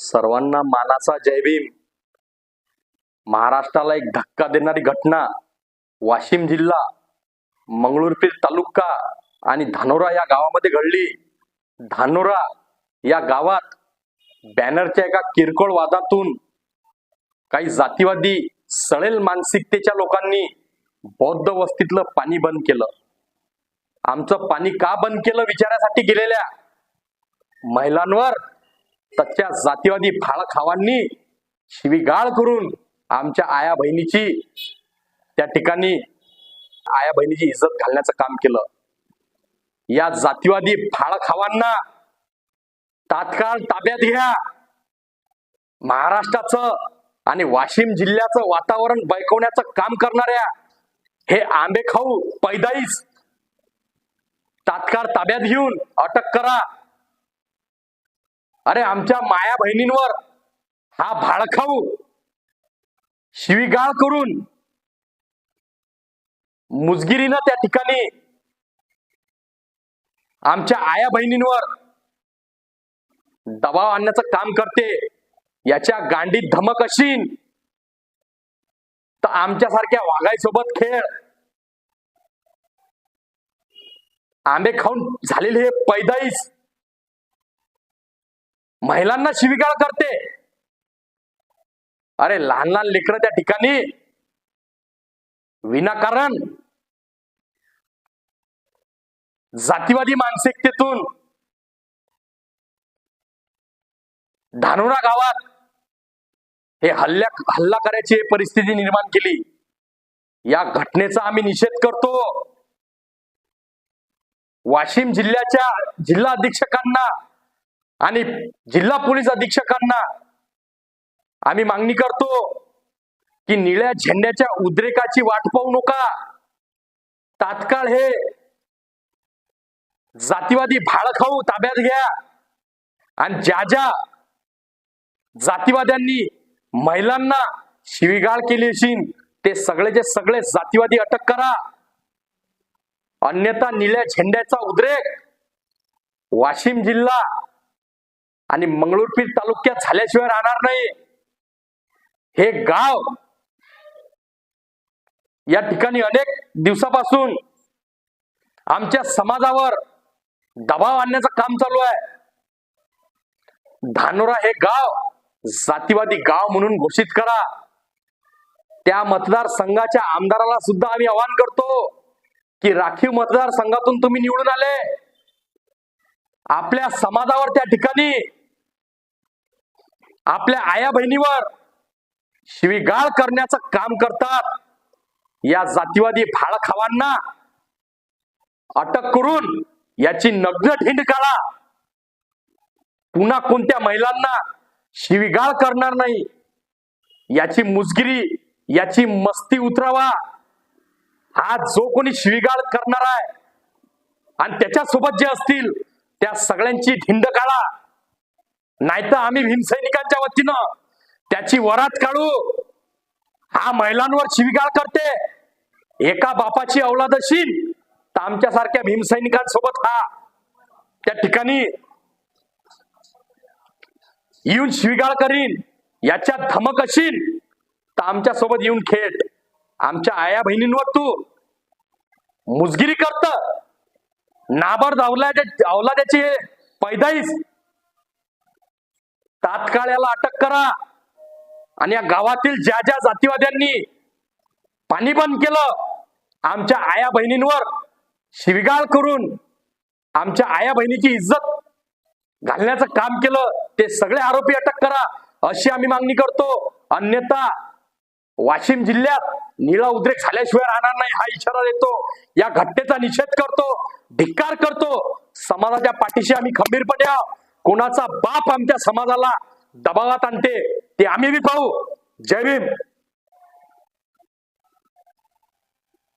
सर्वांना मानाचा जय भीम. महाराष्ट्राला एक धक्का देणारी घटना वाशिम जिल्हा मंगळूरपीर तालुका आणि धानोरा या गावामध्ये घडली. धानोरा या गावात बॅनरच्या एका किरकोळ वादातून काही जातीवादी सळेल मानसिकतेच्या लोकांनी बौद्ध वस्तीतलं पाणी बंद केलं. आमचं पाणी का बंद केलं विचारासाठी गेलेल्या महिलांवर तच्या जातीवादी फाळखावांनी शिवीगाळ करून आमच्या आया बहिणीची त्या ठिकाणी आया बहिणीची इज्जत घालण्याचं काम केलं. या जातीवादी फाळखावांना तात्काळ ताब्यात घ्या. महाराष्ट्राचं आणि वाशिम जिल्ह्याचं वातावरण बैकवण्याचं काम करणाऱ्या हे आंबे खाऊ पैदाईस तात्काळ ताब्यात घेऊन अटक करा. अरे आमच्या माया बहिणींवर हा भाडखाऊ शिवीगाळ करून मुजगिरीनं त्या ठिकाणी आमच्या आया बहिणींवर दबाव आणण्याचं काम करते याच्या गांडीत धमक अशीन तर आमच्यासारख्या वाघाईसोबत खेळ. आंबे खाऊन झालेले हे पैदाईस महिलांना शिवीगाळ करते. अरे लहान लहान लेकरं त्या ठिकाणी विनाकारण जातीवादी मानसिकतेतून धानोरा गावात हे हल्ल्या हल्ला करायची परिस्थिती निर्माण केली. या घटनेचा आम्ही निषेध करतो. वाशिम जिल्ह्याच्या जिल्हा अधीक्षकांना आणि जिल्हा पोलीस अधीक्षकांना आम्ही मागणी करतो की निळ्या झेंड्याच्या उद्रेकाची वाट पाहू नका. तात्काळ हे जातीवादी भाळखाऊ ताब्यात घ्या. आणि ज्या ज्या जातीवाद्यांनी महिलांना शिवीगाळ केली असेल ते सगळेचे सगळे जातीवादी अटक करा. अन्यथा निळ्या झेंड्याचा उद्रेक वाशिम जिल्हा आणि मंगळूरपीर तालुक्यात झाल्याशिवाय राहणार नाही. हे गाव या ठिकाणी अनेक दिवसापासून आमच्या समाजावर दबाव आणण्याचं काम चालू आहे. धानोरा हे गाव जातीवादी गाव म्हणून घोषित करा. त्या मतदारसंघाच्या आमदाराला सुद्धा आम्ही आवाहन करतो की राखीव मतदारसंघातून तुम्ही निवडून आले. आपल्या समाजावर त्या ठिकाणी आपल्या आया बहिणीवर शिवीगाळ करण्याचं काम करतात. या जातीवादी फाळखावांना अटक करून याची नग्न ढिंड काढा. पुन्हा कोणत्या महिलांना शिवीगाळ करणार नाही? याची मुजगिरी याची मस्ती उतरावा. हा जो कोणी शिवीगाळ करणार आहे आणि त्याच्यासोबत जे असतील त्या सगळ्यांची ढिंड काढा. नाहीतर आम्ही भीमसैनिकांच्या वतीनं त्याची वरात काढू. हा महिलांवर शिवीगाळ करते. एका बापाची औलाद असेल तर आमच्यासारख्या भीमसैनिकांसोबत हा. त्या ठिकाणी येऊन शिवीगाळ करीन. याच्यात धमक असेल तर आमच्यासोबत येऊन खेळ. आमच्या आया बहिणींवर तू मुजगिरी करत. नाबर अवलाद्या औलाद्याची पैदाईस. तात्काळ याला अटक करा. आणि या गावातील ज्या ज्या जातीवाद्यांनी पाणी बंद केलं आमच्या आया बहिणींवर शिवीगाळ करून आमच्या आया बहिणीची इज्जत घालण्याचं काम केलं ते सगळे आरोपी अटक करा अशी आम्ही मागणी करतो. अन्यथा वाशिम जिल्ह्यात निळा उद्रेक झाल्याशिवाय राहणार नाही हा इशारा देतो. या घटनेचा निषेध करतो धिक्कार करतो. समाजाच्या पाठीशी आम्ही खंबीरपणे आहोत. कोणाचा बाप आमच्या समाजाला दबावात आणते ते आम्ही बी पाहू. जय भीम.